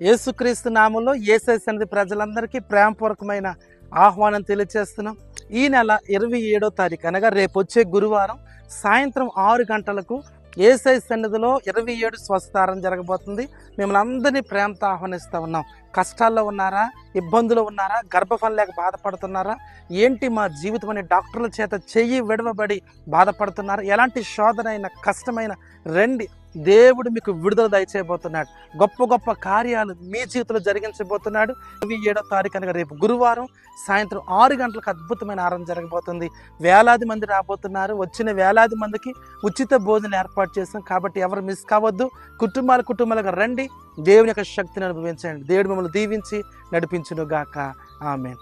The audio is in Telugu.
యేసుక్రీస్తు నామంలో ఏసై సన్నిధి ప్రజలందరికీ ప్రేమపూర్వకమైన ఆహ్వానం తెలియజేస్తున్నాం ఈ నెల ఇరవై ఏడో తారీఖు అనగా రేపు వచ్చే గురువారం సాయంత్రం ఆరు గంటలకు ఏసై సన్నిధిలో ఇరవై ఏడు స్వస్థారం జరగబోతుంది. మిమ్మల్ని అందరినీ ప్రేమతో ఆహ్వానిస్తూ ఉన్నాం. కష్టాల్లో ఉన్నారా? ఇబ్బందులు ఉన్నారా? గర్భఫలం లేక బాధపడుతున్నారా? ఏంటి మా జీవితం అనే డాక్టర్ల చేత చెయ్యి విడవబడి బాధపడుతున్నారా? ఎలాంటి శోధన అయిన కష్టమైన రండి దేవుడు మీకు విడుదల దయచేయబోతున్నాడు. గొప్ప గొప్ప కార్యాలు మీ జీవితంలో జరిగించబోతున్నాడు. ఇరవై ఏడో తారీఖు అనగా రేపు గురువారం సాయంత్రం ఆరు గంటలకు అద్భుతమైన ఆరంభం జరగబోతుంది. వేలాది మంది రాబోతున్నారు. వచ్చిన వేలాది మందికి ఉచిత భోజనం ఏర్పాటు చేస్తాం కాబట్టి ఎవరు మిస్ కావద్దు. కుటుంబాల కుటుంబాలకు రండి. దేవుని యొక్క శక్తిని అనుభవించండి. దేవుడు మిమ్మల్ని దీవించి నడిపించును గాక ఆమె